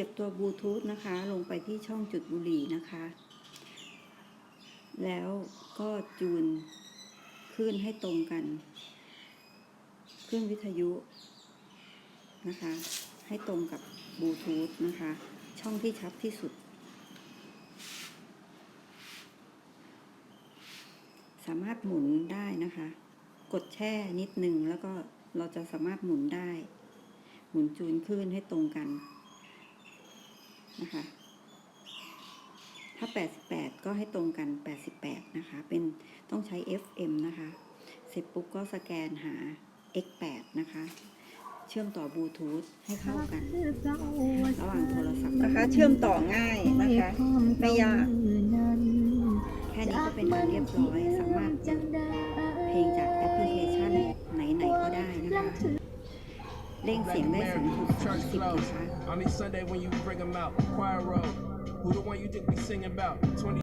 สียบตัวบลูทูธนะคะ ลงไปที่ช่องจุดบุหรี่นะคะ แล้วก็จูนคลื่นให้ตรงกันเครื่องวิทยุนะคะ ให้ตรงกับบลูทูธนะคะ ช่องที่ชัดที่สุด สามารถหมุนได้นะคะ กดแช่นิดนึงแล้วก็เราจะสามารถหมุนได้ หมุนจูนคลื่นให้ตรงกัน นะคะ ถ้า 88 ก็ให้ตรงกัน 88 นะคะ เป็นต้องใช้ FM นะคะ เสร็จปุ๊บก็สแกนหา X8 นะคะ เชื่อมต่อบลูทูธให้เข้ากัน ระหว่างโทรศัพท์นะคะ เชื่อมต่อง่ายนะคะ ไม่ยาก แค่นี้ก็เป็นอันเรียบร้อย สามารถ เร่งเสียงได้สูงสุด Church 30 closed. นะคะ On each Sunday when you bring them out, choir roll. Who the one you think we sing about? 20